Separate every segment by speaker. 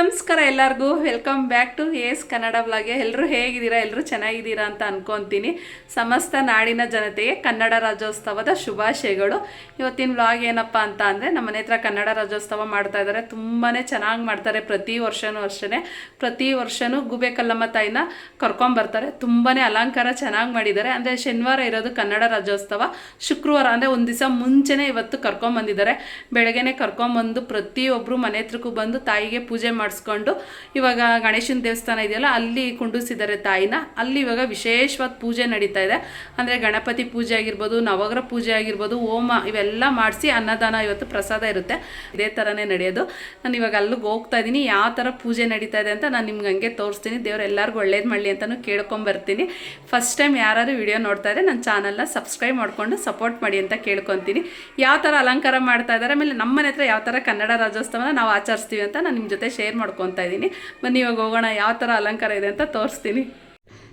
Speaker 1: ನಮಸ್ಕಾರ ಎಲ್ಲರಿಗೂ. Welcome back to S Kannada ಬ್ಲಾಗೆ ಎಲ್ಲರೂ ಹೇಗಿದ್ದೀರಾ? ಎಲ್ಲರೂ ಚೆನ್ನಾಗಿದ್ದೀರಾ ಅಂತ ಅನ್ಕೊಂತೀನಿ. ಸಮಸ್ತ ನಾಡಿನ ಜನತೆಗೆ ಕನ್ನಡ ರಾಜ್ಯೋತ್ಸವದ ಶುಭಾಶಯಗಳು. ಇವತ್ತಿನ ಬ್ಲಾಗ್ ಏನಪ್ಪ ಅಂತ ಅಂದರೆ, ನಮ್ಮ ಮನೆ ಹತ್ರ ಕನ್ನಡ ರಾಜ್ಯೋತ್ಸವ ಮಾಡ್ತಾ ಇದ್ದಾರೆ. ತುಂಬಾ ಚೆನ್ನಾಗಿ ಮಾಡ್ತಾರೆ ಪ್ರತಿ ವರ್ಷವೂ ಅಷ್ಟೇ ಪ್ರತಿ ವರ್ಷವೂ ಗುಬೆ ಕಲ್ಲಮ್ಮ ತಾಯಿನ ಕರ್ಕೊಂಬರ್ತಾರೆ ತುಂಬಾ ಅಲಂಕಾರ ಚೆನ್ನಾಗಿ ಮಾಡಿದ್ದಾರೆ. ಅಂದರೆ ಶನಿವಾರ ಇರೋದು ಕನ್ನಡ ರಾಜ್ಯೋತ್ಸವ. ಶುಕ್ರವಾರ ಅಂದರೆ ಒಂದು ದಿವಸ ಮುಂಚೆನೇ ಇವತ್ತು ಕರ್ಕೊಂಬಂದಿದ್ದಾರೆ ಬೆಳಗ್ಗೆನೆ ಕರ್ಕೊಂಬಂದು ಪ್ರತಿಯೊಬ್ಬರು ಮನೆ ಹತ್ರಕ್ಕೂ ಬಂದು ತಾಯಿಗೆ ಪೂಜೆ ಮಾಡಿಸ್ಕೊಂಡು ಇವಾಗ ಗಣೇಶನ ದೇವಸ್ಥಾನ ಇದೆಯಲ್ಲ, ಅಲ್ಲಿ ಕುಂಡಿಸಿದ್ದಾರೆ ತಾಯಿನ. ಅಲ್ಲಿ ಇವಾಗ ವಿಶೇಷವಾದ ಪೂಜೆ ನಡೀತಾ ಇದೆ. ಅಂದರೆ ಗಣಪತಿ ಪೂಜೆ ಆಗಿರ್ಬೋದು, ನವಗ್ರಹ ಪೂಜೆ ಆಗಿರ್ಬೋದು, ಹೋಮ ಇವೆಲ್ಲ ಮಾಡಿಸಿ ಅನ್ನದಾನ ಇವತ್ತು ಪ್ರಸಾದ ಇರುತ್ತೆ. ಇದೇ ಥರನೇ ನಡೆಯೋದು. ನಾನು ಇವಾಗ ಅಲ್ಲಿಗೆ ಹೋಗ್ತಾ ಇದ್ದೀನಿ ಯಾವ ಥರ ಪೂಜೆ ನಡೀತಾ ಇದೆ ಅಂತ ನಾನು ನಿಮ್ಗೆ ಹಂಗೆ ತೋರಿಸ್ತೀನಿ. ದೇವ್ರು ಎಲ್ಲರಿಗೂ ಒಳ್ಳೇದು ಮಾಡಲಿ ಅಂತಲೂ ಕೇಳ್ಕೊಂಬರ್ತೀನಿ ಫಸ್ಟ್ ಟೈಮ್ ಯಾರಾದ್ರೂ ವಿಡಿಯೋ ನೋಡ್ತಾ ಇದ್ದಾರೆ ನನ್ನ ಚಾನಲ್ನ ಸಬ್ಸ್ಕ್ರೈಬ್ ಮಾಡಿಕೊಂಡು ಸಪೋರ್ಟ್ ಮಾಡಿ ಅಂತ ಕೇಳ್ಕೊತೀನಿ. ಯಾವ ಥರ ಅಲಂಕಾರ ಮಾಡ್ತಾ ಇದ್ದಾರೆ ಆಮೇಲೆ ನಮ್ಮನೆ ಹತ್ರ ಯಾವ ಥರ ಕನ್ನಡ ರಾಜ್ಯೋತ್ಸವನ ನಾವು ಆಚರಿಸ್ತೀವಿ ಅಂತ ನಾನು ನಿಮ್ಮ ಜೊತೆ ಶೇರ್ ಮಾಡ್ಕೊತಾ ಇದ್ದೀನಿ. ಬನ್ನಿ, ಇವಾಗ ಹೋಗೋಣ. ಯಾವ ಥರ ಅಲಂಕಾರ ಇದೆ ಅಂತ ತೋರಿಸ್ತೀನಿ.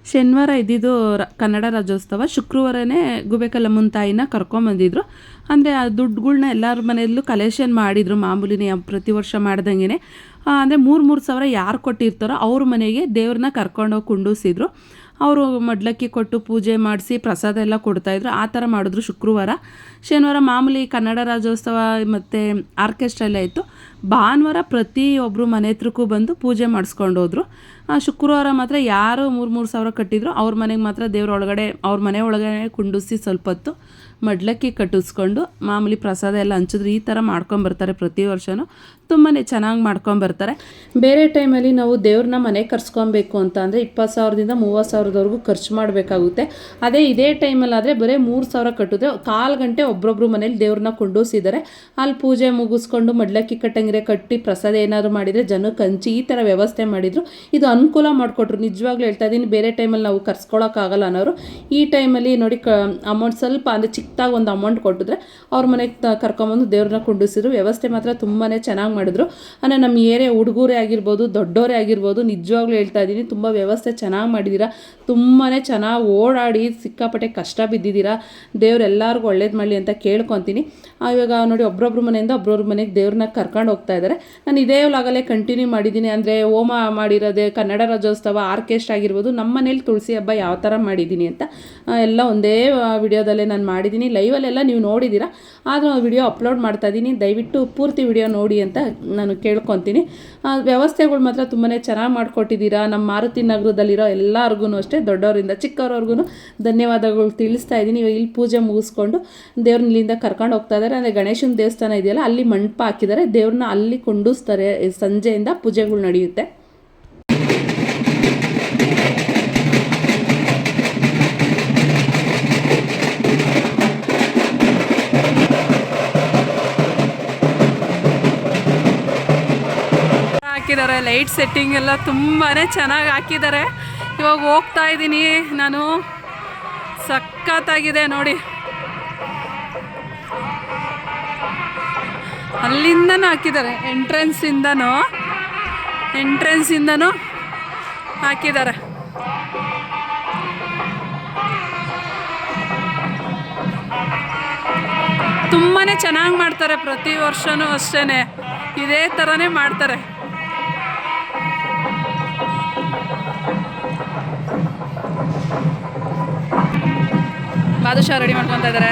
Speaker 1: ಶನಿವಾರ ಇದ್ದಿದ್ದು ಕನ್ನಡ ರಾಜ್ಯೋತ್ಸವ. ಶುಕ್ರವಾರನೇ ಗುಬೇಕಲ್ಲಮ್ಮನ ತಾಯಿನ ಕರ್ಕೊಂಬಂದಿದ್ರು. ಅಂದರೆ ಆ ದುಡ್ಡುಗಳ್ನ ಎಲ್ಲರ ಮನೆಯಲ್ಲೂ ಕಲೆಕ್ಷನ್ ಮಾಡಿದರು. ಮಾಮೂಲಿನೇ ಪ್ರತಿ ವರ್ಷ ಮಾಡ್ದಂಗೆ ಅಂದರೆ ಮೂರು ಮೂರು ಸಾವಿರ ಯಾರು ಕೊಟ್ಟಿರ್ತಾರೋ ಅವ್ರ ಮನೆಗೆ ದೇವ್ರನ್ನ ಕರ್ಕೊಂಡೋಗಿ ಕುಂಡಿಸಿದ್ರು. ಅವರು ಮಡ್ಲಕ್ಕಿ ಕೊಟ್ಟು ಪೂಜೆ ಮಾಡಿಸಿ ಪ್ರಸಾದ ಎಲ್ಲ ಕೊಡ್ತಾಯಿದ್ರು ಆ ಥರ ಮಾಡಿದ್ರು ಶುಕ್ರವಾರ. ಶನಿವಾರ ಮಾಮೂಲಿ ಕನ್ನಡ ರಾಜ್ಯೋತ್ಸವ ಮತ್ತು ಆರ್ಕೆಸ್ಟ್ರಾ ಎಲ್ಲ ಇತ್ತು. ಭಾನುವಾರ ಪ್ರತಿಯೊಬ್ಬರು ಮನೆ ಹತ್ರಕ್ಕೂ ಬಂದು ಪೂಜೆ ಮಾಡಿಸ್ಕೊಂಡು ಹೋದರು. ಶುಕ್ರವಾರ ಮಾತ್ರ ಯಾರು ಮೂರು ಮೂರು ಸಾವಿರ ಕಟ್ಟಿದ್ರು. ಅವ್ರ ಮನೆಗೆ ಮಾತ್ರ ದೇವ್ರ ಒಳಗಡೆ, ಅವ್ರ ಮನೆ ಒಳಗಡೆ ಕುಂಡಿಸಿ ಸ್ವಲ್ಪ ಹೊತ್ತು ಮಡ್ಲಕ್ಕಿ ಕಟ್ಟಿಸ್ಕೊಂಡು ಮಾಮೂಲಿ ಪ್ರಸಾದ ಎಲ್ಲ ಹಂಚಿದ್ರು. ಈ ಥರ ಮಾಡ್ಕೊಂಬರ್ತಾರೆ ಪ್ರತಿ ವರ್ಷವೂ ತುಂಬಾ ಚೆನ್ನಾಗಿ ಮಾಡ್ಕೊಂಬರ್ತಾರೆ ಬೇರೆ ಟೈಮಲ್ಲಿ ನಾವು ದೇವ್ರನ್ನ ಮನೆ ಕರ್ಸ್ಕೊಬೇಕು ಅಂತ ಅಂದರೆ ಇಪ್ಪತ್ತು ಸಾವಿರದಿಂದ ಮೂವತ್ತು ಸಾವಿರದವರೆಗೂ ಖರ್ಚು ಮಾಡಬೇಕಾಗುತ್ತೆ. ಅದೇ ಇದೇ ಟೈಮಲ್ಲಾದರೆ ಬರೀ ಮೂರು ಸಾವಿರ ಕಟ್ಟಿದ್ರೆ ಕಾಲು ಗಂಟೆ ಒಬ್ಬೊಬ್ರು ಮನೇಲಿ ದೇವ್ರನ್ನ ಕೊಂಡೋಸಿದ್ದಾರೆ. ಅಲ್ಲಿ ಪೂಜೆ ಮುಗಿಸ್ಕೊಂಡು ಮಡ್ಲಕ್ಕಿ ಕಟ್ಟಂಗಿರೆ ಕಟ್ಟಿ ಪ್ರಸಾದ ಏನಾದರೂ ಮಾಡಿದರೆ ಜನಕ್ಕೆ ಹಂಚಿ ಈ ಥರ ವ್ಯವಸ್ಥೆ ಮಾಡಿದರು. ಇದು ಅನುಕೂಲ ಮಾಡಿಕೊಟ್ರು. ನಿಜವಾಗ್ಲೂ ಹೇಳ್ತಾ ಇದ್ದೀನಿ ಬೇರೆ ಟೈಮಲ್ಲಿ ನಾವು ಕರ್ಸ್ಕೊಳಕ್ಕಾಗಲ್ಲ ಅನ್ನೋರು. ಈ ಟೈಮಲ್ಲಿ ನೋಡಿ ಕ ಅಮೌಂಟ್ ಸ್ವಲ್ಪ ಅಂದರೆ ಚಿಕ್ಕದಾಗಿ ಒಂದು ಅಮೌಂಟ್ ಕೊಟ್ಟಿದ್ರೆ ಅವ್ರ ಮನೆಗೆ ಕರ್ಕೊಂಬಂದು ದೇವ್ರನ್ನ ಕುಂಡಿಸಿದ್ರು. ವ್ಯವಸ್ಥೆ ಮಾತ್ರ ತುಂಬಾ ಚೆನ್ನಾಗಿ ಮಾಡಿದ್ರು. ಅಂದರೆ ನಮ್ಮ ಏರಿಯಾ ಹುಡುಗರೇ ಆಗಿರ್ಬೋದು ದೊಡ್ಡವರೇ ಆಗಿರ್ಬೋದು, ನಿಜವಾಗ್ಲೂ ಹೇಳ್ತಾ ಇದ್ದೀನಿ, ತುಂಬ ವ್ಯವಸ್ಥೆ ಚೆನ್ನಾಗಿ ಮಾಡಿದ್ದೀರಾ ತುಂಬಾ ಚೆನ್ನಾಗಿ ಓಡಾಡಿ ಸಿಕ್ಕಾಪಟ್ಟೆ ಕಷ್ಟ ಬಿದ್ದಿದ್ದೀರಾ. ದೇವ್ರು ಎಲ್ಲರಿಗೂ ಒಳ್ಳೇದು ಮಾಡಲಿ ಅಂತ ಕೇಳ್ಕೊತೀನಿ. ಇವಾಗ ನೋಡಿ, ಒಬ್ರೊಬ್ರ ಮನೆಯಿಂದ ಒಬ್ರೊಬ್ರ ಮನೆಗೆ ದೇವ್ರನ್ನ ಕರ್ಕೊಂಡು ಹೋಗ್ತಾ ಇದ್ದಾರೆ ನಾನು ಇದೇ ಆಗಲೇ ಕಂಟಿನ್ಯೂ ಮಾಡಿದ್ದೀನಿ ಅಂದರೆ ಹೋಮ ಮಾಡಿರೋದೇ, ಕನ್ನಡ ರಾಜ್ಯೋತ್ಸವ ಆರ್ಕೆಸ್ಟ್ ಆಗಿರ್ಬೋದು ನಮ್ಮ ಮನೇಲಿ ತುಳಸಿ ಹಬ್ಬ ಯಾವ ಥರ ಮಾಡಿದ್ದೀನಿ ಅಂತ ಎಲ್ಲ ಒಂದೇ ವಿಡಿಯೋದಲ್ಲೇ ನಾನು ಮಾಡಿದ್ದೀನಿ ಲೈವಲ್ಲೆಲ್ಲ ನೀವು ನೋಡಿದ್ದೀರಾ ಆದರೂ ವಿಡಿಯೋ ಅಪ್ಲೋಡ್ ಮಾಡ್ತಾ ಇದ್ದೀನಿ ದಯವಿಟ್ಟು ಪೂರ್ತಿ ವಿಡಿಯೋ ನೋಡಿ ಅಂತ ನಾನು ಕೇಳ್ಕೊತೀನಿ. ವ್ಯವಸ್ಥೆಗಳು ಮಾತ್ರ ತುಂಬಾ ಚೆನ್ನಾಗಿ ಮಾಡಿಕೊಟ್ಟಿದ್ದೀರಾ? ನಮ್ಮ ಮಾರುತಿ ನಗರದಲ್ಲಿರೋ ಎಲ್ಲರಿಗೂ ಅಷ್ಟೇ ದೊಡ್ಡವರಿಂದ ಚಿಕ್ಕವ್ರವ್ರಿಗೂ ಧನ್ಯವಾದಗಳು ತಿಳಿಸ್ತಾ ಇದ್ದೀನಿ. ಇವಾಗ ಇಲ್ಲಿ ಪೂಜೆ ಮುಗಿಸ್ಕೊಂಡು ದೇವ್ರನ್ನ ಇಲ್ಲಿಂದ ಕರ್ಕೊಂಡು ಹೋಗ್ತಾ ಇದ್ದಾರೆ. ಅಂದರೆ ಗಣೇಶನ ದೇವಸ್ಥಾನ ಇದೆಯಲ್ಲ, ಅಲ್ಲಿ ಮಂಟಪ ಹಾಕಿದ್ದಾರೆ. ದೇವ್ರನ್ನ ಅಲ್ಲಿ ಕೊಂಡಿಸ್ತಾರೆ, ಸಂಜೆಯಿಂದ ಪೂಜೆಗಳು ನಡೆಯುತ್ತೆ. ಹಾಕಿದ್ದಾರೆ, ಲೈಟ್ ಸೆಟ್ಟಿಂಗ್ ಎಲ್ಲ ತುಂಬಾ ಚೆನ್ನಾಗಿ ಹಾಕಿದ್ದಾರೆ. ಇವಾಗ ಹೋಗ್ತಾ ಇದ್ದೀನಿ ನಾನು. ಸಖತ್ತಾಗಿದೆ ನೋಡಿ. ಅಲ್ಲಿಂದನೂ ಹಾಕಿದ್ದಾರೆ ಎಂಟ್ರೆನ್ಸಿಂದನೂ ಎಂಟ್ರೆನ್ಸಿಂದನೂ ಹಾಕಿದ್ದಾರೆ. ತುಂಬಾ ಚೆನ್ನಾಗಿ ಮಾಡ್ತಾರೆ, ಪ್ರತಿ ವರ್ಷವೂ ಅಷ್ಟೇ ಇದೇ ಥರನೇ ಮಾಡ್ತಾರೆ. ಬಾದುಷಾ ರೆಡಿ ಮಾಡ್ಕೊತಾ ಇದ್ದಾರೆ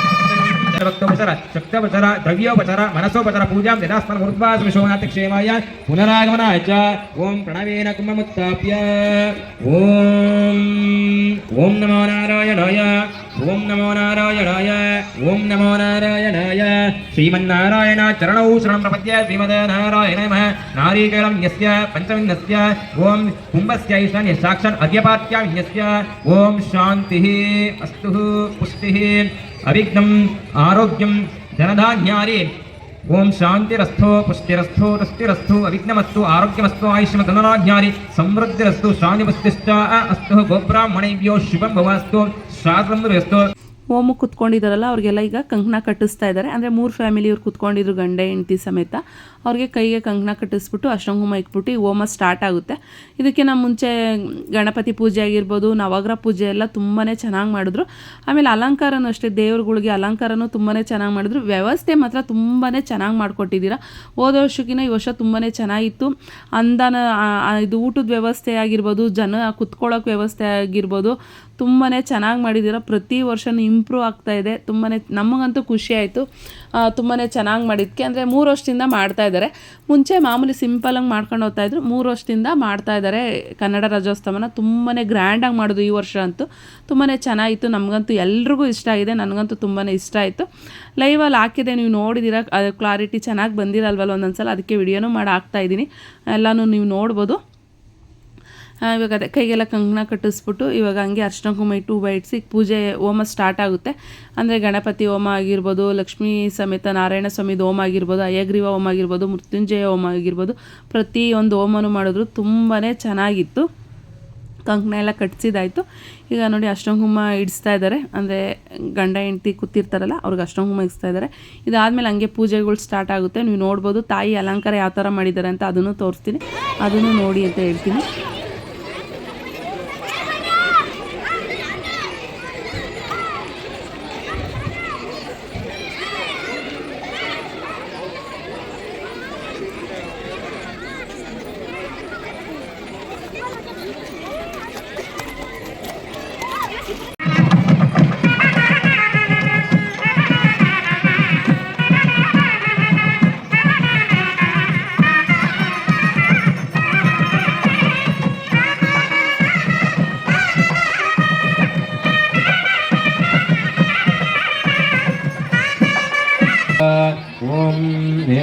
Speaker 2: सर्वत्वोपचर शक्तोपचर द्रव्योपचर, मनसोपचर, पूजां क्षेमाय, पुनरागमनाय च। ॐ प्रणवेन कुम्भमुत्थाप्य। ओम ओम नमो नारायणाय। ओम नमो नारायणाय। ओम नमो नारायणाय। श्रीमन्नारायण श्रीमन्नारायणाचरणौ शरणं प्रपद्य श्रीमद नारायण नमः नारीकेलं यस्य पञ्चविन्दस्य ॐ कुम्भस्य ईशान्य साक्षात् अद्यपात्यां यस्य ॐ शान्तिः, अस्तु, पुष्टिः। ಅವಿಘ್ನಂ ಆರೋಗ್ಯಂ ಧನಧಾನ್ಯಾರಿ. ಓಂ ಶಾಂತಿರಸ್ಥೋ ಪುಷ್ಟಿರಸ್ಥೋ ತುಷ್ಟಿರಸ್ಥೋ ಅವಿಘ್ನಮಸ್ತು ಆರೋಗ್ಯಮಸ್ತು ಆಯುಷ್ಮ ಧನರಾಜ್ಞಾರಿ ಸಮೃದ್ಧಿರಸ್ತು ಶಾಂತಿಪುಷ್ಟಿಷ್ಟ ಅಸ್ತು ಗೋಬ್ರಾಹ್ಮಣೇಭ್ಯೋ ಶುಭಂ ಭವಸ್ತು ಶಾಸ್ತ್ರಸ್ತು
Speaker 1: ಓಮು ಕುತ್ಕೊಂಡಿದ್ದಾರಲ್ಲ, ಅವ್ರಿಗೆಲ್ಲ ಈಗ ಕಂಕಣ ಕಟ್ಟಿಸ್ತಾ ಇದ್ದಾರೆ. ಅಂದರೆ ಮೂರು ಫ್ಯಾಮಿಲಿ ಫ್ಯಾಮಿಲಿಯವ್ರು ಕುತ್ಕೊಂಡಿದ್ರು ಗಂಡ ಹೆಂಡತಿ ಸಮೇತ. ಅವ್ರಿಗೆ ಕೈಗೆ ಕಂಕಣ ಕಟ್ಟಿಸ್ಬಿಟ್ಟು ಅಷ್ಟಂಗುಮ ಇಟ್ಬಿಟ್ಟು ಈ ಹೋಮ ಸ್ಟಾರ್ಟ್ ಆಗುತ್ತೆ. ಇದಕ್ಕಿಂತ ಮುಂಚೆ ಗಣಪತಿ ಪೂಜೆ ಆಗಿರ್ಬೋದು, ನವಗ್ರಹ ಪೂಜೆ ಎಲ್ಲ ತುಂಬಾ ಚೆನ್ನಾಗಿ ಮಾಡಿದ್ರು. ಆಮೇಲೆ ಅಲಂಕಾರನೂ ಅಷ್ಟೇ, ದೇವ್ರುಗಳಿಗೆ ಅಲಂಕಾರನೂ ತುಂಬಾ ಚೆನ್ನಾಗಿ ಮಾಡಿದ್ರು. ವ್ಯವಸ್ಥೆ ಮಾತ್ರ ತುಂಬಾ ಚೆನ್ನಾಗಿ ಮಾಡಿಕೊಟ್ಟಿದ್ದೀರಾ. ಹೋದ ವರ್ಷಕ್ಕಿಂತ ಈ ವರ್ಷ ತುಂಬಾ ಚೆನ್ನಾಗಿತ್ತು. ಅಂದಾನ ಇದು ಊಟದ ವ್ಯವಸ್ಥೆ ಆಗಿರ್ಬೋದು, ಜನ ಕುತ್ಕೊಳ್ಳೋಕೆ ವ್ಯವಸ್ಥೆ ಆಗಿರ್ಬೋದು ತುಂಬಾ ಚೆನ್ನಾಗಿ ಮಾಡಿದ್ದೀರ. ಪ್ರತಿ ವರ್ಷನೂ ಇಂಪ್ರೂವ್ ಆಗ್ತಾ ಇದೆ. ತುಂಬಾ ನಮಗಂತೂ ಖುಷಿ ಆಯಿತು. ತುಂಬಾ ಚೆನ್ನಾಗಿ ಮಾಡಿದ್ದಕ್ಕೆ. ಅಂದರೆ ಮೂರು ವರ್ಷದಿಂದ ಮಾಡ್ತಾ ಇದ್ದಾರೆ. ಮುಂಚೆ ಮಾಮೂಲಿ ಸಿಂಪಲಾಗಿ ಮಾಡ್ಕೊಂಡು ಹೋಗ್ತಾ ಇದ್ರು. ಮೂರು ವರ್ಷದಿಂದ ಮಾಡ್ತಾ ಇದ್ದಾರೆ ಕನ್ನಡ ರಾಜ್ಯೋತ್ಸವನ ತುಂಬಾ ಗ್ರ್ಯಾಂಡಾಗಿ ಮಾಡೋದು ಈ ವರ್ಷ ಅಂತೂ. ತುಂಬಾ ಚೆನ್ನಾಗಿತ್ತು. ನಮಗಂತೂ ಎಲ್ರಿಗೂ ಇಷ್ಟ ಆಗಿದೆ. ನನಗಂತೂ ತುಂಬಾ ಇಷ್ಟ ಆಯಿತು. ಲೈವಲ್ಲಿ ಹಾಕಿದೆ ನೀವು ನೋಡಿದ್ದೀರ ಅದು ಕ್ಲಾರಿಟಿ ಚೆನ್ನಾಗಿ ಬಂದಿರಲ್ವಲ್ಲ ಒಂದೊಂದ್ಸಲ. ಅದಕ್ಕೆ ವಿಡಿಯೋನೂ ಮಾಡಿ ಹಾಕ್ತಾ ಇದ್ದೀನಿ. ಎಲ್ಲನೂ ನೀವು ನೋಡ್ಬೋದು. ಇವಾಗ ಅದೇ ಕೈಗೆಲ್ಲ ಕಂಕಣ ಕಟ್ಟಿಸ್ಬಿಟ್ಟು ಇವಾಗ ಹಂಗೆ ಅರ್ಶಿನ ಕುಂಕುಮ ಇಟ್ಟು ಹೂವು ಪೂಜೆ ಹೋಮ ಸ್ಟಾರ್ಟ್ ಆಗುತ್ತೆ. ಅಂದರೆ ಗಣಪತಿ ಹೋಮ ಆಗಿರ್ಬೋದು, ಲಕ್ಷ್ಮೀ ಸಮೇತ ನಾರಾಯಣ ಸ್ವಾಮಿದು ಹೋಮ ಆಗಿರ್ಬೋದು, ಅಯ್ಯಗ್ರೀವ ಹೋಮ ಆಗಿರ್ಬೋದು, ಮೃತ್ಯುಂಜಯ ಹೋಮ ಆಗಿರ್ಬೋದು, ಪ್ರತಿಯೊಂದು ಹೋಮನೂ ಮಾಡಿದ್ರು ತುಂಬಾ ಚೆನ್ನಾಗಿತ್ತು. ಕಂಕಣ ಎಲ್ಲ ಕಟ್ಸಿದಾಯಿತು. ಈಗ ನೋಡಿ ಅಷ್ಟಂಗುಮ ಇಡಿಸ್ತಾ ಇದ್ದಾರೆ ಅಂದರೆ ಗಂಡ, ಹೆಂಡ್ತಿ ಕೂತಿರ್ತಾರಲ್ಲ, ಅವ್ರಿಗೆ ಅಷ್ಟಂಗುಮ ಇಡಿಸ್ತಾ ಇದ್ದಾರೆ ಇದಾದಮೇಲೆ ಹಂಗೆ ಪೂಜೆಗಳು ಸ್ಟಾರ್ಟ್ ಆಗುತ್ತೆ. ನೀವು ನೋಡ್ಬೋದು ತಾಯಿ ಅಲಂಕಾರ ಯಾವ ಥರ ಮಾಡಿದ್ದಾರೆ ಅಂತ ಅದನ್ನು ತೋರಿಸ್ತೀನಿ. ಅದನ್ನು ನೋಡಿ ಅಂತ ಹೇಳ್ತೀನಿ.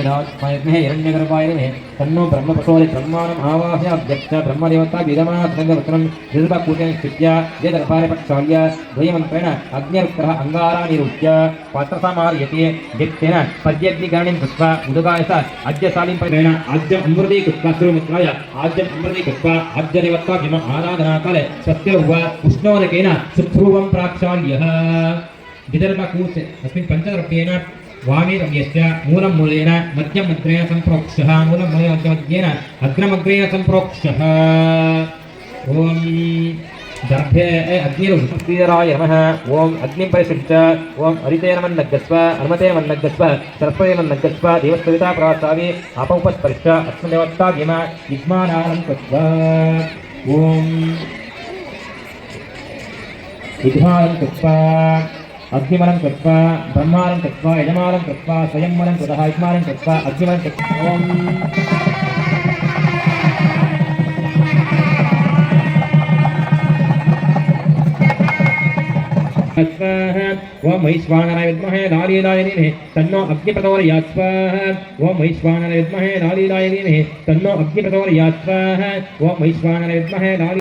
Speaker 2: യഥാത്മയജ്ഞേ ഹിരണ്യഗർഭായനമേ തന്നോ ബ്രഹ്മ പ്രസോദി ബ്രഹ്മാണം ആവാഹ്യ വ്യക്ത ബ്രഹ്മദേവത വിദമാനന്ദവൃത്തനം ഋതുപക്കൂട്ടേന സ്ഥിത്യ ജയദർഭാരപക്ഷാല്യ ദ്വയമന്ത്രേണ അഗ്നിരുത്ര അങ്കാരാനിരുച്യ പത്രസമാർയത്തെ വ്യക്തേന പദ്യഗ്നികരണീം കൃത്വ ഉദകായ സ അദ്യശാലിം പരേണ ആദ്യം അമൃതി കൃത്വ ശ്രീമിത്രായ ആദ്യം അമൃതി കൃത്വ ആദ്യദേവത്താഭ്യമ ആരാധനാകാലെ സത്യർവ ഉഷ്ണോദകേന സുധ്രുവം പ്രാക്ഷാല്യ विदर्भकूर् अस्मिन् पञ्चद्रव्येण వామీరవ్యశ్చ మూలం మూలేన మధ్యమగ్రేణ సంప్రోక్ష మూలం మూలే మధ్యమగ్రేణ అగ్రమగ్రేణ సంప్రోక్ష ఓం దర్భే అగ్నిరుష్ణీరాయ నమ ఓం అగ్నిం పరిశుద్ధ ఓం అరితేన మన్నగ్గస్వ హనుమతే మన్నగ్గస్వ సరస్వతే మన్నగ్గస్వ దేవస్థవితా ప్రవాసావి అపౌపస్పర్శ అస్మదేవత్తా భీమ విజ్ఞానానం తత్వ ఓం విజ్ఞానం తత్వ अग्निमलं कृत्वा ब्रह्मानं कृत्वा यजमानं कृत्वा स्वयंमलं कृतः यजमानं कृत्वा अग्निमलं कृत्वा। ओम विद्महे लालीलाय धीमहि तन्नो अग्निप्रचोदयात् स्वाहा ओम विद्महे लालीलाय धीमहि तन्नो अग्निप्रचोदयात् स्वाहा ओम विद्महे लाली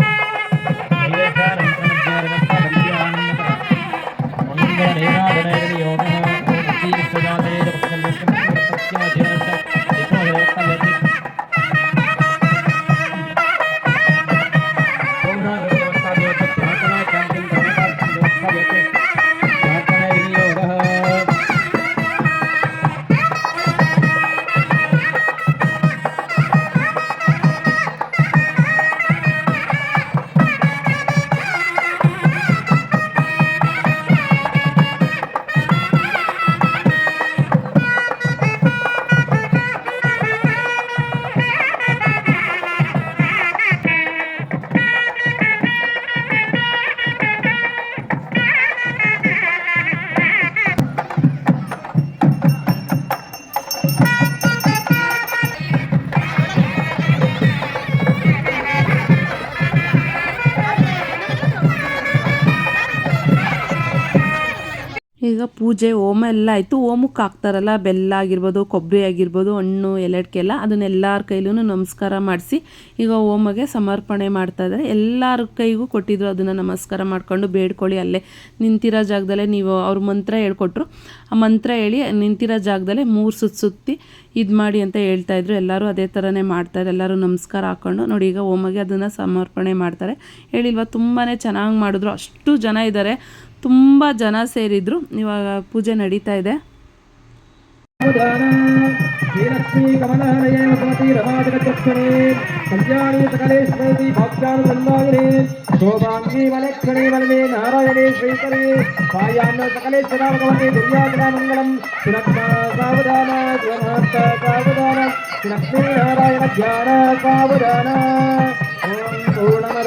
Speaker 1: ಈಗ ಪೂಜೆ, ಹೋಮ ಎಲ್ಲ ಆಯಿತು. ಹೋಮಕ್ಕೆ ಹಾಕ್ತಾರಲ್ಲ, ಬೆಲ್ಲ ಆಗಿರ್ಬೋದು, ಕೊಬ್ಬರಿ ಆಗಿರ್ಬೋದು, ಹಣ್ಣು ಎಲೆಡ್ಕೆಲ್ಲ ಅದನ್ನೆಲ್ಲರ ಕೈಲೂ ನಮಸ್ಕಾರ ಮಾಡಿಸಿ ಈಗ ಹೋಮಗೆ ಸಮರ್ಪಣೆ ಮಾಡ್ತಾ ಇದ್ದಾರೆ. ಎಲ್ಲರ ಕೈಗೂ ಕೊಟ್ಟಿದ್ರು ಅದನ್ನು ನಮಸ್ಕಾರ ಮಾಡ್ಕೊಂಡು ಬೇಡ್ಕೊಳ್ಳಿ ಅಲ್ಲೇ. ನಿಂತಿರೋ ಜಾಗದಲ್ಲೇ ನೀವು ಅವ್ರ ಮಂತ್ರ ಹೇಳ್ಕೊಟ್ರು. ಆ ಮಂತ್ರ ಹೇಳಿ ನಿಂತಿರೋ ಜಾಗದಲ್ಲೇ ಮೂರು ಸುತ್ತು ಸುತ್ತಿ ಇದು ಮಾಡಿ ಅಂತ ಹೇಳ್ತಾ ಇದ್ರು. ಎಲ್ಲರೂ ಅದೇ ಥರನೇ ಮಾಡ್ತಾರೆ ಎಲ್ಲರೂ ನಮಸ್ಕಾರ ಹಾಕ್ಕೊಂಡು ನೋಡಿ ಈಗ ಹೋಮಗೆ ಅದನ್ನು ಸಮರ್ಪಣೆ ಮಾಡ್ತಾರೆ. ಹೇಳಿಲ್ವಾ? ತುಂಬಾ ಚೆನ್ನಾಗಿ ಮಾಡಿದ್ರು. ಅಷ್ಟು ಜನ ಇದ್ದಾರೆ. ತುಂಬ ಜನ ಸೇರಿದ್ರು ಇವಾಗ ಪೂಜೆ ನಡೀತಾ ಇದೆ
Speaker 2: ಸಾವಧಾನ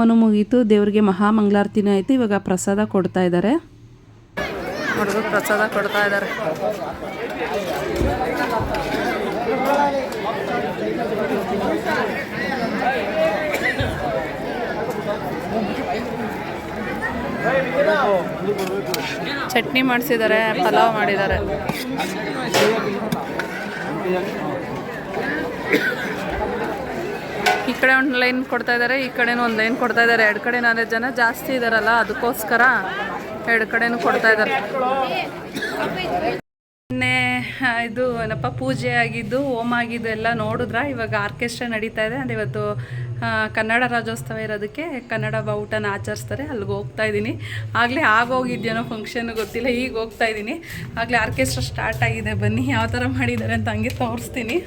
Speaker 1: ಹೋಮನು ಮುಗೀತು ದೇವ್ರಿಗೆ ಮಹಾಮಂಗಳಾರತಿನೂ ಆಯಿತು ಇವಾಗ ಪ್ರಸಾದ ಕೊಡ್ತಾ ಇದ್ದಾರೆ ಪ್ರಸಾದ ಕೊಡ್ತಾ ಇದ್ದಾರೆ ಚಟ್ನಿ ಮಾಡಿಸಿದ್ದಾರೆ ಪಲಾವ್ ಮಾಡಿದ್ದಾರೆ ಈ ಕಡೆ ಒಂದು ಲೈನ್ ಕೊಡ್ತಾ ಇದ್ದಾರೆ ಈ ಕಡೆನೂ ಒಂದು ಲೈನ್ ಕೊಡ್ತಾ ಇದ್ದಾರೆ ಎರಡು ಕಡೆ ನಾಲ್ಕು ಜನ ಜಾಸ್ತಿ ಇದ್ದಾರಲ್ಲ ಅದಕ್ಕೋಸ್ಕರ ಎರಡು ಕಡೆನೂ ಕೊಡ್ತಾ ಇದ್ದಾರೆ ನಿನ್ನೆ ಇದು ಏನಪ್ಪ, ಪೂಜೆ ಆಗಿದ್ದು ಓಮ್ ಆಗಿದ್ದು ಎಲ್ಲ ನೋಡಿದ್ರ? ಇವಾಗ ಆರ್ಕೆಸ್ಟ್ರಾ ನಡೀತಾ ಇದೆ. ಅಂದರೆ ಇವತ್ತು ಕನ್ನಡ ರಾಜ್ಯೋತ್ಸವ ಇರೋದಕ್ಕೆ ಕನ್ನಡ ಬಾವುಟನ ಆಚರಿಸ್ತಾರೆ. ಅಲ್ಲಿಗೆ ಹೋಗ್ತಾ ಇದ್ದೀನಿ. ಆಗಲೇ ಆಗೋಗಿದ್ಯೇನೋ ಫಂಕ್ಷನ್ ಗೊತ್ತಿಲ್ಲ, ಈಗ ಹೋಗ್ತಾ ಇದ್ದೀನಿ. ಆಗಲೇ ಆರ್ಕೆಸ್ಟ್ರಾ ಸ್ಟಾರ್ಟ್ ಆಗಿದೆ. ಬನ್ನಿ, ಯಾವ ಥರ ಮಾಡಿದ್ದಾರೆ ಅಂತ ಹಂಗೆ ತೋರಿಸ್ತೀನಿ.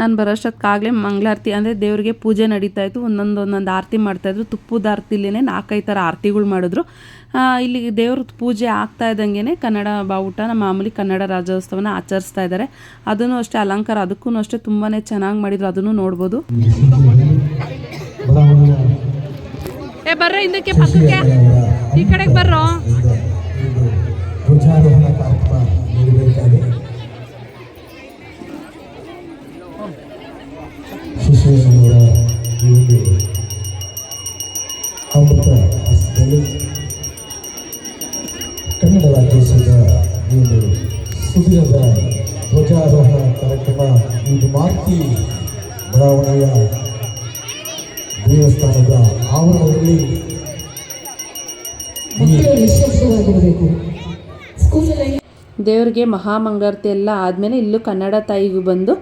Speaker 1: ನಾನು ಬರೋಷ್ಟೊತ್ತಾಗಲೇ ಮಂಗಳಾರತಿ ಅಂದರೆ ದೇವರಿಗೆ ಪೂಜೆ ನಡೀತಾ ಇತ್ತು. ಒಂದೊಂದು ಒಂದೊಂದು ಆರತಿ ಮಾಡ್ತಾಯಿದ್ರು ತುಪ್ಪದ ಆರತಿಲೇ ನಾಲ್ಕೈದು ಥರ ಆರತಿಗಳು ಮಾಡಿದ್ರು. ಇಲ್ಲಿ ದೇವ್ರ ಪೂಜೆ ಆಗ್ತಾ ಇದ್ದಂಗೆ ಕನ್ನಡ ಬಾವುಟನ ಮಾಮೂಲಿ ಕನ್ನಡ ರಾಜ್ಯೋತ್ಸವನ ಆಚರಿಸ್ತಾ ಇದ್ದಾರೆ. ಅದನ್ನು ಅಷ್ಟೇ ಅಲಂಕಾರ ಅದಕ್ಕೂ ಅಷ್ಟೇ ತುಂಬಾ ಚೆನ್ನಾಗಿ ಮಾಡಿದ್ರು. ಅದನ್ನು ನೋಡ್ಬೋದು. ಬರ್ರ, ಹಿಂದಕ್ಕೆ ಪಕ್ಕಕ್ಕೆ. ಈ ಕಡೆಗೆ ಬರ್ರೋ.
Speaker 3: ಶಿಶುವಣ್ಣನವರ ಈ ಕನ್ನಡ ಒಂದು ಸುದಿನದ ಧ್ವಜಾರೋಹಣ ಕಾರ್ಯಕ್ರಮ ಒಂದು ಮಾರುತಿ ಬಡಾವಣೆಯ ದೇವಸ್ಥಾನದ ಆವರಣದಲ್ಲಿ.
Speaker 4: ಮಕ್ಕಳು ವಿಶ್ವಾಸವಾಗಿರಬೇಕು ಸ್ಕೂಲಲ್ಲಿ
Speaker 1: ದೇವ್ರಿಗೆ ಮಹಾಮಂಗಳಾರತಿ ಎಲ್ಲ ಆದಮೇಲೆ ಇಲ್ಲೂ ಕನ್ನಡ ತಾಯಿಗೂ ಬಂದು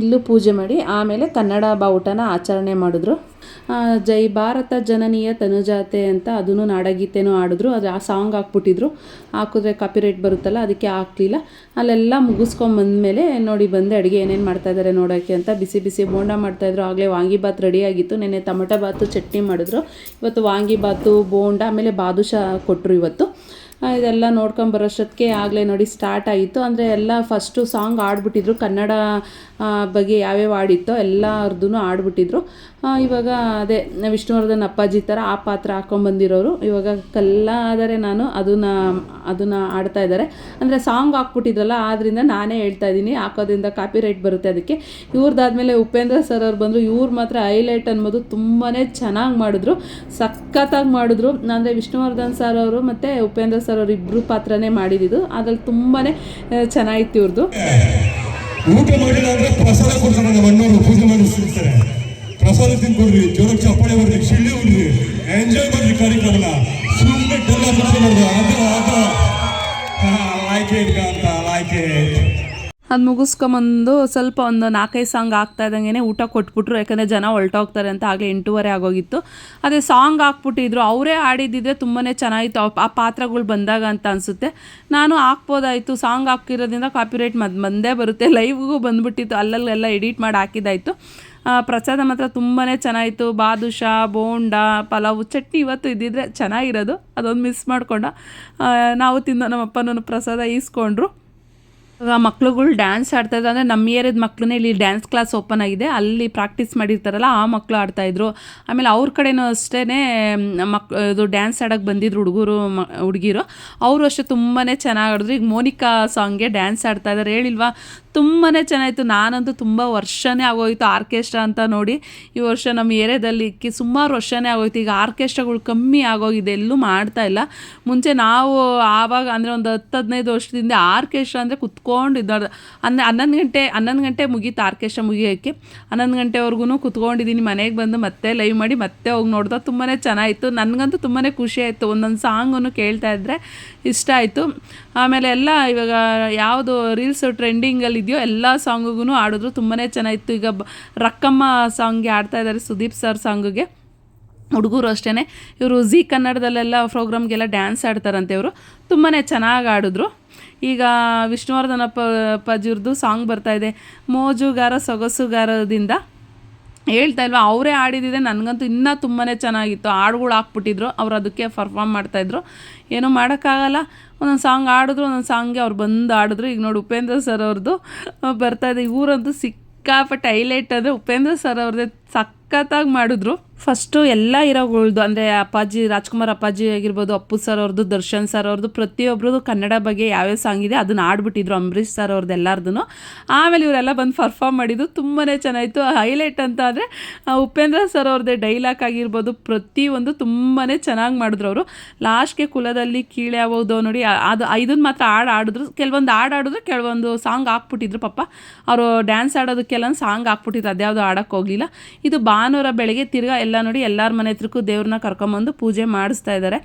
Speaker 1: ಇಲ್ಲೂ ಪೂಜೆ ಮಾಡಿ ಆಮೇಲೆ ಕನ್ನಡ ಬಾವುಟನ ಆಚರಣೆ ಮಾಡಿದ್ರು. ಜೈ ಭಾರತ ಜನನೀಯ ತನುಜಾತೆ ಅಂತ ಅದನ್ನು ನಾಡಗೀತೆನೂ ಆಡಿದ್ರು ಅದು ಆ ಸಾಂಗ್ ಹಾಕ್ಬಿಟ್ಟಿದ್ರು. ಹಾಕಿದ್ರೆ ಕಾಪಿರೈಟ್ ಬರುತ್ತಲ್ಲ, ಅದಕ್ಕೆ ಹಾಕ್ಲಿಲ್ಲ. ಅಲ್ಲೆಲ್ಲ ಮುಗಿಸ್ಕೊಂಬಂದ್ಮೇಲೆ ನೋಡಿ ಬಂದೆ, ಅಡುಗೆ ಏನೇನು ಮಾಡ್ತಾ ಇದ್ದಾರೆ ನೋಡೋಕ್ಕೆ ಅಂತ. ಬಿಸಿ ಬಿಸಿ ಬೋಂಡ ಮಾಡ್ತಾಯಿದ್ರು ಆಗಲೇ ವಾಂಗಿಬಾತ್ ರೆಡಿ ಆಗಿತ್ತು. ನೆನ್ನೆ ಟೊಮಟೊ ಬಾತು ಚಟ್ನಿ ಮಾಡಿದ್ರು. ಇವತ್ತು ವಾಂಗಿಬಾತು ಬೋಂಡ, ಆಮೇಲೆ ಬಾದುಷಾ ಕೊಟ್ಟರು ಇವತ್ತು. ಇದೆಲ್ಲ ನೋಡ್ಕೊಂಡು ಬರೋಷ್ಟೊತ್ತಿಗೆ ಆಗಲೇ ನೋಡಿ ಸ್ಟಾರ್ಟ್ ಆಯಿತು. ಅಂದರೆ ಎಲ್ಲ ಫಸ್ಟು ಸಾಂಗ್ ಆಡ್ಬಿಟ್ಟಿದ್ರು. ಕನ್ನಡ ಬಗ್ಗೆ ಯಾವ್ಯಾವ ಆಡಿತ್ತೋ ಎಲ್ಲರದ್ದು ಆಡ್ಬಿಟ್ಟಿದ್ರು. ಇವಾಗ ಅದೇ ವಿಷ್ಣುವರ್ಧನ್ ಅಪ್ಪಾಜಿ ಥರ ಆ ಪಾತ್ರ ಹಾಕ್ಕೊಂಬಂದಿರೋರು ಇವಾಗ ಕಲ್ಲಾದರೆ ನಾನು ಅದನ್ನು ಅದನ್ನು ಆಡ್ತಾ ಇದ್ದಾರೆ. ಅಂದರೆ ಸಾಂಗ್ ಹಾಕ್ಬಿಟ್ಟಿದ್ರಲ್ಲ ಆದ್ದರಿಂದ ನಾನೇ ಹೇಳ್ತಾ ಇದ್ದೀನಿ. ಹಾಕೋದ್ರಿಂದ ಕಾಪಿ ರೈಟ್ ಬರುತ್ತೆ ಅದಕ್ಕೆ. ಇವ್ರದ್ದಾದಮೇಲೆ ಉಪೇಂದ್ರ ಸರ್ ಅವ್ರು ಬಂದರು. ಇವ್ರು ಮಾತ್ರ ಹೈಲೈಟ್ ಅನ್ನೋದು ತುಂಬಾ ಚೆನ್ನಾಗಿ ಮಾಡಿದ್ರು. ಸಖತ್ತಾಗಿ ಮಾಡಿದ್ರು. ಅಂದರೆ ವಿಷ್ಣುವರ್ಧನ್ ಸರ್ ಅವರು ಮತ್ತು ಉಪೇಂದ್ರ ಸರ್ ಅವರು ಇಬ್ಬರು ಪಾತ್ರನೇ ಮಾಡಿದ್ದು. ಅದ್ರಲ್ಲಿ ತುಂಬಾ ಚೆನ್ನಾಗಿತ್ತು ಇವ್ರದ್ದು
Speaker 5: ಊಟ ಮಾಡಿಲ್ಲ ಪ್ರಸಾದ ಕೊಡ್ತಾರೆ ನಮ್ಮ ಅಣ್ಣವರು, ಪೂಜೆ ಮಾಡಿಸ್ತಿರ್ತಾರೆ. ಪ್ರಸಾದ ತಿನ್ಕೊಡ್ರಿ ಜೋರಕ್ಕೆ ಚಪ್ಪಾಳೆ ಬರ್ರಿ ಶಿಳ್ಳಿ ಉಡ್ರಿ ಎಂಜಾಯ್ ಮಾಡ್ರಿ ಕಾರ್ಯಕ್ರಮನ. ಸುಮ್ಮನೆ ಡಲ್ಲ ಮುಚ್ಚ ಮಾಡಿದ್ರು ಅದು ಅದು ಲೈಕ್ ಇಟ್ ಅಂತ ಇಟ್
Speaker 1: ಅದು ಮುಗಿಸ್ಕೊಂಬಂದು ಸ್ವಲ್ಪ ಒಂದು ನಾಲ್ಕೈದು ಸಾಂಗ್ ಆಗ್ತಾ ಇದ್ದಂಗೆ ಊಟ ಕೊಟ್ಬಿಟ್ರು, ಯಾಕಂದರೆ ಜನ ಹೊಲ್ಟೋಗ್ತಾರೆ ಅಂತ ಆಗಲೇ ಎಂಟೂವರೆ ಆಗೋಗಿತ್ತು. ಅದೇ ಸಾಂಗ್ ಹಾಕ್ಬಿಟ್ಟಿದ್ರು, ಅವರೇ ಆಡಿದ್ದಿದ್ರೆ ತುಂಬಾ ಚೆನ್ನಾಗಿತ್ತು. ಆ- ಪಾತ್ರಗಳು ಬಂದಾಗ ಅಂತ ಅನಿಸುತ್ತೆ. ನಾನು ಹಾಕ್ಬೋದಾಯಿತು, ಸಾಂಗ್ ಹಾಕಿರೋದ್ರಿಂದ ಕಾಪಿರೈಟ್ ಮದ್ ಬಂದೇ ಬರುತ್ತೆ. ಲೈವ್ಗೂ ಬಂದುಬಿಟ್ಟಿತ್ತು, ಅಲ್ಲಲ್ಲೆಲ್ಲ ಎಡಿಟ್ ಮಾಡಿ ಹಾಕಿದ್ದಾಯಿತು. ಪ್ರಸಾದ ಮಾತ್ರ ತುಂಬಾ ಚೆನ್ನಾಗಿತ್ತು. ಬಾದುಷಾ, ಬೋಂಡ, ಪಲಾವು, ಚಟ್ನಿ ಇವತ್ತು ಇದ್ದಿದ್ರೆ ಚೆನ್ನಾಗಿರೋದು. ಅದೊಂದು ಮಿಸ್ ಮಾಡಿಕೊಂಡ. ನಾವು ತಿಂದು ನಮ್ಮ ಅಪ್ಪನೂ ಪ್ರಸಾದ ಈಸ್ಕೊಂಡ್ರು. ಮಕ್ಳುಗಳು ಡ್ಯಾನ್ಸ್ ಆಡ್ತಾ ಇದ್ರು. ಅಂದರೆ ನಮ್ಮ ಏರಿಯಾದ ಮಕ್ಳನ್ನೇ ಇಲ್ಲಿ ಡ್ಯಾನ್ಸ್ ಕ್ಲಾಸ್ ಓಪನ್ ಆಗಿದೆ. ಅಲ್ಲಿ ಪ್ರಾಕ್ಟೀಸ್ ಮಾಡಿರ್ತಾರಲ್ಲ, ಆ ಮಕ್ಕಳು ಆಡ್ತಾಯಿದ್ರು ಆಮೇಲೆ ಅವ್ರ ಕಡೆನೂ ಅಷ್ಟೇ ಮಕ್, ಇದು ಡ್ಯಾನ್ಸ್ ಆಡೋಕ್ಕೆ ಬಂದಿದ್ರು ಹುಡುಗರು, ಮ, ಹುಡುಗಿರು. ಅವರು ಅಷ್ಟೇ ತುಂಬಾ ಚೆನ್ನಾಗಿ ಆಡಿದ್ರು. ಈಗ ಮೋನಿಕಾ ಸಾಂಗ್ಗೆ ಡ್ಯಾನ್ಸ್ ಆಡ್ತಾ ಇದ್ದಾರೆ ಹೇಳಿಲ್ವಾ? ತುಂಬಾ ಚೆನ್ನಾಗಿತ್ತು ನಾನಂತೂ ತುಂಬ ವರ್ಷನೇ ಆಗೋಯ್ತು ಆರ್ಕೆಸ್ಟ್ರಾ ಅಂತ ನೋಡಿ. ಈ ವರ್ಷ ನಮ್ಮ ಏರಿಯಾದಲ್ಲಿ ಸುಮಾರು ವರ್ಷನೇ ಆಗೋಯ್ತು. ಈಗ ಆರ್ಕೆಸ್ಟ್ರಾಗಳು ಕಮ್ಮಿ ಆಗೋಗಿದೆ. ಎಲ್ಲೂ ಮಾಡ್ತಾ ಇಲ್ಲ. ಮುಂಚೆ ನಾವು ಆವಾಗ ಅಂದರೆ ಒಂದು ಹತ್ತು ಹದಿನೈದು ವರ್ಷದಿಂದ ಆರ್ಕೆಸ್ಟ್ರಾ ಅಂದರೆ ಕುತ್ಕೊಂಡು ಇದ್ದಾರ ಹನ್ನ ಹನ್ನೊಂದು ಗಂಟೆ ಹನ್ನೊಂದು ಗಂಟೆ ಮುಗೀತು ಆರ್ಕೆಸ್ಟ್ರಾ ಮುಗಿಯೋಕ್ಕೆ ಹನ್ನೊಂದು ಗಂಟೆವರೆಗೂ ಕುತ್ಕೊಂಡಿದ್ದೀನಿ, ಮನೆಗೆ ಬಂದು ಮತ್ತೆ ಲೈವ್ ಮಾಡಿ ಮತ್ತೆ ಹೋಗಿ ನೋಡ್ದೆ. ತುಂಬಾ ಚೆನ್ನಾಗಿತ್ತು. ನನಗಂತೂ ತುಂಬಾ ಖುಷಿ ಆಯಿತು. ಒಂದೊಂದು ಸಾಂಗನ್ನು ಕೇಳ್ತಾ ಇದ್ದರೆ ಇಷ್ಟ ಆಯಿತು. ಆಮೇಲೆ ಎಲ್ಲ ಇವಾಗ ಯಾವುದು ರೀಲ್ಸ್ ಟ್ರೆಂಡಿಂಗಲ್ಲಿ ಇದೆಯೋ ಎಲ್ಲ ಸಾಂಗಿಗೂ ಆಡಿದ್ರು ತುಂಬಾ ಚೆನ್ನಾಗಿತ್ತು. ಈಗ ರಕ್ಕಮ್ಮ ಸಾಂಗ್ಗೆ ಆಡ್ತಾ ಇದ್ದಾರೆ ಸುದೀಪ್ ಸರ್ ಸಾಂಗಿಗೆ. ಹುಡುಗರು ಅಷ್ಟೇ ಇವರು ಝೀ ಕನ್ನಡದಲ್ಲೆಲ್ಲ ಪ್ರೋಗ್ರಾಮ್ಗೆಲ್ಲ ಡ್ಯಾನ್ಸ್ ಆಡ್ತಾರಂತೆ ಇವರು. ತುಂಬಾ ಚೆನ್ನಾಗಿ ಆಡಿದ್ರು ಈಗ ವಿಷ್ಣುವರ್ಧನ ಪ, ಪಜಿರ್ದು ಸಾಂಗ್ ಬರ್ತಾಯಿದೆ ಮೋಜುಗಾರ ಸೊಗಸುಗಾರದಿಂದ. ಹೇಳ್ತಾ ಇಲ್ವಾ, ಅವರೇ ಆಡಿದಿದೆ ನನಗಂತೂ ಇನ್ನೂ ತುಂಬಾ ಚೆನ್ನಾಗಿತ್ತು. ಹಾಡುಗಳು ಹಾಕ್ಬಿಟ್ಟಿದ್ರು, ಅವ್ರು ಅದಕ್ಕೆ ಪರ್ಫಾರ್ಮ್ ಮಾಡ್ತಾಯಿದ್ರು ಏನೂ ಮಾಡೋಕ್ಕಾಗಲ್ಲ. ಒಂದೊಂದು ಸಾಂಗ್ ಆಡಿದ್ರು ಒಂದೊಂದು ಸಾಂಗ್ಗೆ ಅವ್ರು ಬಂದು ಆಡಿದ್ರು ಈಗ ನೋಡಿ ಉಪೇಂದ್ರ ಸರ್ ಅವ್ರದ್ದು ಬರ್ತಾಯಿದೆ ಇವರಂತೂ ಸಿಕ್ಕಾಪಟ್ಟೆ ಹೈಲೈಟ್ ಅಂದರೆ ಉಪೇಂದ್ರ ಸರ್ ಅವ್ರದ್ದೇ ಸಖತ್ತಾಗಿ ಮಾಡಿದ್ರು. ಫಸ್ಟು ಎಲ್ಲ ಹೀರೋಗಳ್ದು ಅಂದರೆ ಅಪ್ಪಾಜಿ, ರಾಜ್ಕುಮಾರ್ ಅಪ್ಪಾಜಿ ಆಗಿರ್ಬೋದು, ಅಪ್ಪು ಸರ್ ಅವ್ರದ್ದು ದರ್ಶನ್ ಸರ್ ಅವ್ರದ್ದು ಪ್ರತಿಯೊಬ್ಬರದು ಕನ್ನಡ ಬಗ್ಗೆ ಯಾವ್ಯಾವ ಸಾಂಗ್ ಇದೆ ಅದನ್ನ ಆಡ್ಬಿಟ್ಟಿದ್ರು ಅಂಬರೀಷ್ ಸರ್ ಅವ್ರದ್ದು ಎಲ್ಲರದ್ದು ಆಮೇಲೆ ಇವರೆಲ್ಲ ಬಂದು ಪರ್ಫಾರ್ಮ್ ಮಾಡಿದ್ದು ತುಂಬಾ ಚೆನ್ನಾಯಿತು. ಹೈಲೈಟ್ ಅಂತ ಅಂದರೆ ಉಪೇಂದ್ರ ಸರ್ ಅವ್ರದ್ದೇ ಡೈಲಾಗ್ ಆಗಿರ್ಬೋದು, ಪ್ರತಿಯೊಂದು ತುಂಬಾ ಚೆನ್ನಾಗಿ ಮಾಡಿದ್ರು ಅವರು. ಲಾಸ್ಟ್ಗೆ ಕುಲದಲ್ಲಿ ಕೀಳೆ ಆಗೋದು ನೋಡಿ ಅದು ಇದನ್ನು ಮಾತ್ರ ಹಾಡು ಆಡಿದ್ರು ಕೆಲವೊಂದು ಹಾಡು ಆಡಿದ್ರು ಕೆಲವೊಂದು ಸಾಂಗ್ ಹಾಕ್ಬಿಟ್ಟಿದ್ರು ಪಾಪ. ಅವರು ಡ್ಯಾನ್ಸ್ ಆಡೋದಕ್ಕೆಲ್ಲ ಸಾಂಗ್ ಹಾಕ್ಬಿಟ್ಟಿದ್ರು, ಅದ್ಯಾವುದು ಆಡೋಕ್ಕೋಗಲಿಲ್ಲ ಇದು ಭಾನುವಾರ ಬೆಳಗ್ಗೆ ತಿರ್ಗಾ ಎಲ್ಲ ನೋಡಿ ಎಲ್ಲರ ಮನೆ ಹತ್ರಕ್ಕೂ ದೇವ್ರನ್ನ ಕರ್ಕೊಂಬಂದು ಪೂಜೆ ಮಾಡಿಸ್ತಾ ಇದ್ದಾರೆ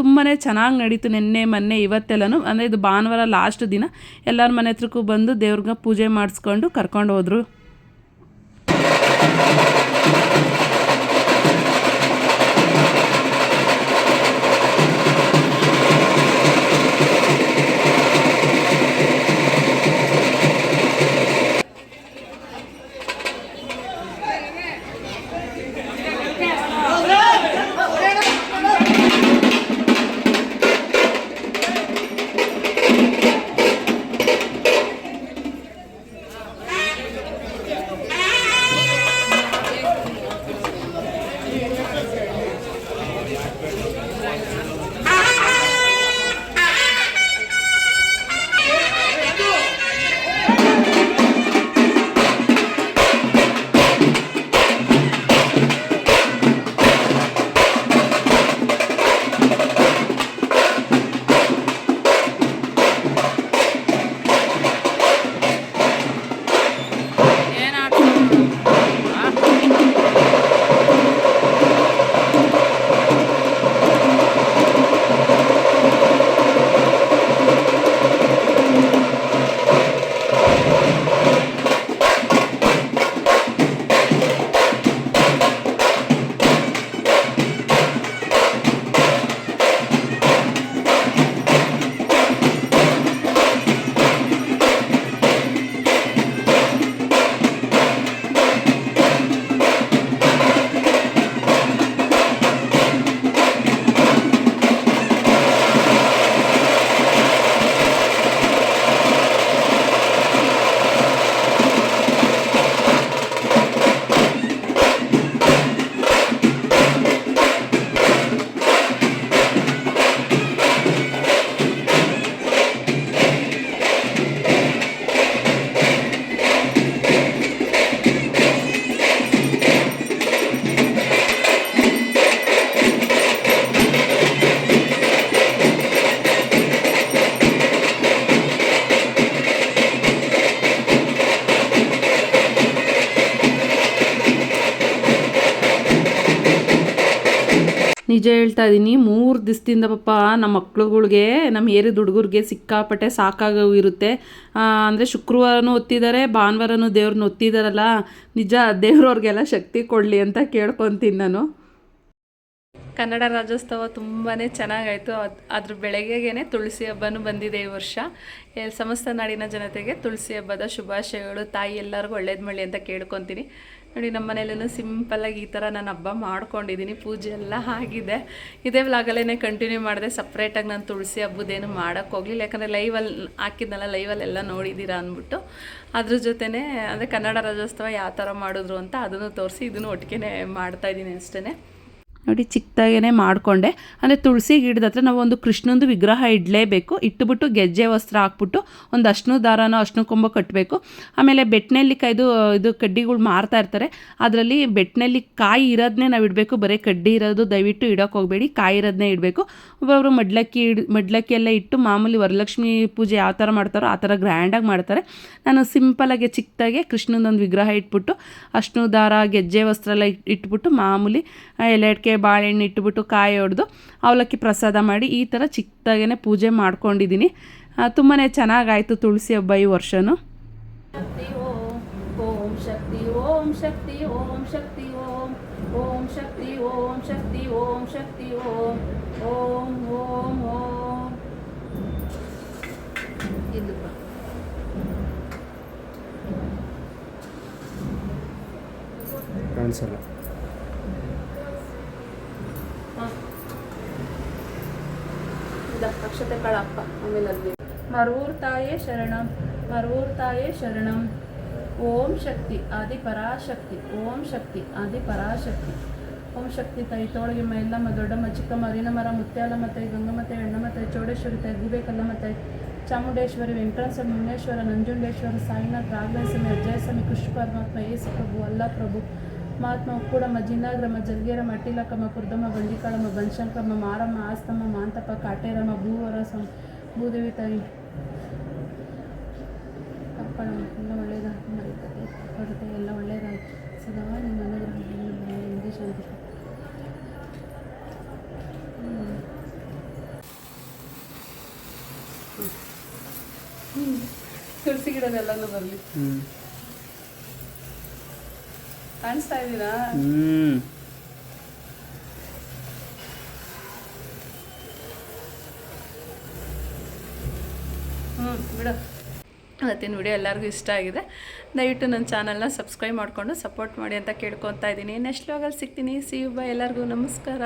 Speaker 1: ತುಂಬಾ ಚೆನ್ನಾಗಿ ನಡೀತು ನಿನ್ನೆ, ಮೊನ್ನೆ, ಇವತ್ತೆಲ್ಲನೂ. ಅಂದರೆ ಇದು ಭಾನುವಾರ ಲಾಸ್ಟ್ ದಿನ ಎಲ್ಲರ ಮನೆ ಹತ್ರಕ್ಕೂ ಬಂದು ದೇವ್ರಿಗೆ ಪೂಜೆ ಮಾಡಿಸ್ಕೊಂಡು ಕರ್ಕೊಂಡು ಹೋದರು. ದಿವಸದಿಂದ ಪಾಪ ನಮ್ಮ ಮಕ್ಳುಗಳಿಗೆ ನಮ್ಮ ಏರಿದ ಹುಡುಗರಿಗೆ ಸಿಕ್ಕಾಪಟ್ಟೆ ಸಾಕಾಗಿರುತ್ತೆ ಅಂದರೆ ಶುಕ್ರವಾರನೂ ಒತ್ತಿದ್ದಾರೆ ಭಾನುವಾರನೂ ದೇವ್ರನ್ನ ಒತ್ತಿದಾರಲ್ಲ. ನಿಜ, ದೇವ್ರವ್ರಿಗೆಲ್ಲ ಶಕ್ತಿ ಕೊಡಲಿ ಅಂತ ಕೇಳ್ಕೊತೀನಿ ನಾನು. ಕನ್ನಡ ರಾಜ್ಯೋತ್ಸವ ತುಂಬಾ ಚೆನ್ನಾಗಾಯಿತು. ಅದು, ಅದ್ರ ಬೆಳಗ್ಗೆಗೇ ತುಳಸಿ ಹಬ್ಬನೂ ಬಂದಿದೆ ಈ ವರ್ಷ. ಸಮಸ್ತ ನಾಡಿನ ಜನತೆಗೆ ತುಳಸಿ ಹಬ್ಬದ ಶುಭಾಶಯಗಳು. ತಾಯಿ ಎಲ್ಲರಿಗೂ ಒಳ್ಳೇದು ಮಾಡಿ ಅಂತ ಕೇಳ್ಕೊತೀನಿ. ನೋಡಿ, ನಮ್ಮ ಮನೇಲೂ ಸಿಂಪಲ್ಲಾಗಿ ಈ ಥರ ನಾನು ಹಬ್ಬ ಮಾಡ್ಕೊಂಡಿದ್ದೀನಿ ಪೂಜೆ ಎಲ್ಲ ಆಗಿದೆ. ಇದೇ ವ್ಲಾಗಲ್ಲೇ ಕಂಟಿನ್ಯೂ ಮಾಡಿದೆ ಸಪ್ರೇಟಾಗಿ ನಾನು ತುಳಸಿ ಹಬ್ಬದೇನು ಮಾಡೋಕ್ಕೆ ಹೋಗಲಿಲ್ಲ. ಯಾಕಂದರೆ ಲೈವಲ್ಲಿ ಹಾಕಿದ್ನಲ್ಲ ಲೈವಲ್ಲೆಲ್ಲ ನೋಡಿದ್ದೀರಾ ಅಂದ್ಬಿಟ್ಟು. ಅದ್ರ ಜೊತೆನೇ, ಅಂದರೆ ಕನ್ನಡ ರಾಜ್ಯೋತ್ಸವ ಯಾವ ಥರ ಮಾಡಿದ್ರು ಅಂತ ಅದನ್ನು ತೋರಿಸಿ, ಇದನ್ನು ಒಟ್ಟಿಗೆ ಮಾಡ್ತಾಯಿದ್ದೀನಿ ಅಷ್ಟೇ ನೋಡಿ ಚಿಕ್ಕದಾಗೇ ಮಾಡಿಕೊಂಡೆ. ಅಂದರೆ ತುಳಸಿ ಗಿಡದ ಹತ್ರ ನಾವು ಒಂದು ಕೃಷ್ಣಂದು ವಿಗ್ರಹ ಇಡಲೇಬೇಕು. ಇಟ್ಟುಬಿಟ್ಟು ಗೆಜ್ಜೆ ವಸ್ತ್ರ ಹಾಕ್ಬಿಟ್ಟು ಒಂದು ಅಶ್ನು ದಾರನೋ ಅಶ್ನು ಕೊಂಬ ಕಟ್ಟಬೇಕು ಆಮೇಲೆ ಬೆಟ್ನೆಲ್ಲಿಕಾಯ್ದು ಇದು ಕಡ್ಡಿಗಳು ಮಾರ್ತಾ ಇರ್ತಾರೆ. ಅದರಲ್ಲಿ ಬೆಟ್ಟನಲ್ಲಿ ಕಾಯಿ ಇರೋದನ್ನೇ ನಾವು ಇಡಬೇಕು. ಬರೀ ಕಡ್ಡಿ ಇರೋದು ದಯವಿಟ್ಟು ಇಡೋಕೆ ಹೋಗಬೇಡಿ. ಕಾಯಿ ಇರೋದನ್ನೇ ಇಡಬೇಕು. ಒಬ್ಬೊಬ್ಬರು ಮಡ್ಲಕ್ಕಿ ಇಡ್, ಮಡ್ಲಕ್ಕಿ ಎಲ್ಲ ಇಟ್ಟು ಮಾಮೂಲಿ ವರಲಕ್ಷ್ಮಿ ಪೂಜೆ ಯಾವ ಥರ ಮಾಡ್ತಾರೋ ಆ ಥರ ಗ್ರ್ಯಾಂಡಾಗಿ ಮಾಡ್ತಾರೆ. ನಾನು ಸಿಂಪಲಾಗಿ ಚಿಕ್ಕದಾಗೆ ಕೃಷ್ಣನೊಂದು ವಿಗ್ರಹ ಇಟ್ಬಿಟ್ಟು ಅಶ್ನು ದಾರ, ಗೆಜ್ಜೆ ವಸ್ತ್ರ ಎಲ್ಲ ಇಟ್ ಇಟ್ಬಿಟ್ಟು ಮಾಮೂಲಿ ಎಲೆ ಅಡಿಕೆ ಬಾಳೆಹಣ್ಣು ಇಟ್ಬಿಟ್ಟು ಕಾಯಿ ಹೊಡೆದು ಅವಲಕ್ಕಿ ಪ್ರಸಾದ ಮಾಡಿ ಈ ಥರ ಚಿಕ್ಕದಾಗೇ ಪೂಜೆ ಮಾಡ್ಕೊಂಡಿದ್ದೀನಿ. ತುಂಬಾ ಚೆನ್ನಾಗಾಯಿತು ತುಳಸಿ ಹಬ್ಬ ಈ ವರ್ಷವೂ ಓಂ ಶಕ್ತಿ ಓಂ ಶಕ್ತಿ ಓಂ ಶಕ್ತಿ ಓಂ ಓಂ ಶಕ್ತಿ ಓಂ ಶಕ್ತಿ ಓಂ ಶಕ್ತಿ ಓಂ ಓಂ ಓಂ ಓಂ. ಇದು
Speaker 2: ಕಾಣಿಸಲ್ಲ.
Speaker 1: ಅಕ್ಷತೆ ಕಳಪ್ಪ ಆಮೇಲೆ ಮರೂರ್ ತಾಯೇ ಶರಣಂ ಮರೂರ್ ತಾಯೇ ಶರಣಂ. ಓಂ ಶಕ್ತಿ, ಆದಿ ಪರಾಶಕ್ತಿ, ಓಂ ಶಕ್ತಿ, ಆದಿ ಪರಾಶಕ್ತಿ. ಓಂ ಶಕ್ತಿ, ತಾಯಿ ತೋಳಿಗೆ ಎಲ್ಲಮ್ಮ ದೊಡ್ಡಮ್ಮ, ಚಿಕ್ಕಮ್ಮ ಅರಿನಮರ ಮುತ್ಯಾಲಮ್ಮ ತಾಯಿ ಗಂಗಮ್ಮ ತಾಯಿ ಹೆಣ್ಣಮ್ಮ ತಾಯಿ ಚೌಡೇಶ್ವರಿ ತಾಯಿ ದಿವೇಕಲ್ಲಮ್ಮ ತಾಯಿ ಚಾಮುಂಡೇಶ್ವರಿ ವೆಂಕಟಸ್ವಾಮಿ ಮುನ್ನೇಶ್ವರ ನಂಜುಂಡೇಶ್ವರ, ಸಾಯಿನಾಥ್ ರಾಘವೇಶ್ವರಿ ಅಜಯಸ್ವಾಮಿ, ಕೃಷ್ಣ ಪರಮಾತ್ಮ, ಯೇಸು ಪ್ರಭು, ಅಲ್ಲ ಪ್ರಭು. ಮಹಾತ್ಮ ಉಕ್ಕೂಡಮ್ಮ ಜಿನ್ನಾಗ್ರಮ್ಮ ಜಲ್ಗೇರಮ್ಮ ಅಟ್ಟಿಲಕ್ಕಮ್ಮ ಕುರ್ದಮ್ಮ ಬಂಡಿಕಾಳಮ್ಮ ಬನಶಂಕರಮ್ಮ ಮಾರಮ್ಮ ಆಸ್ತಮ್ಮ ಮಾಂತಪ್ಪ ಕಾಟೇರಮ್ಮ ಭೂವರ ಸಂ ಭೂದೇವಿ ತಾಯಿ ಕಪ್ಪಳಮ್ಮ ಎಲ್ಲ ಒಳ್ಳೆಯದಾಗಿ ಬರುತ್ತೆ ಎಲ್ಲ ಒಳ್ಳೆಯದಾಗಿ ಸದಾ ನಿಮ್ಮ ಅನುಗ್ರಹ ಶಾಂತಿ ತುಳಸಿ ಗಿಡದೆಲ್ಲನೂ ಬರಲಿ. ಕಾಣಿಸ್ತಾ ಇದ್ದೀರಾ? ಹ್ಞೂ ಬಿಡು. ಇವತ್ತಿನ ವಿಡಿಯೋ ಎಲ್ಲರಿಗೂ ಇಷ್ಟ ಆಗಿದೆ. ದಯವಿಟ್ಟು ನನ್ನ ಚಾನಲ್ನ ಸಬ್ಸ್ಕ್ರೈಬ್ ಮಾಡಿಕೊಂಡು ಸಪೋರ್ಟ್ ಮಾಡಿ ಅಂತ ಕೇಳ್ಕೊತಾ ಇದ್ದೀನಿ. ನೆಕ್ಸ್ಟ್ ವ್ಲಾಗಲ್ಲಿ ಸಿಗ್ತೀನಿ. ಸಿ ಯು ಬೈ ಎಲ್ಲರಿಗೂ ನಮಸ್ಕಾರ.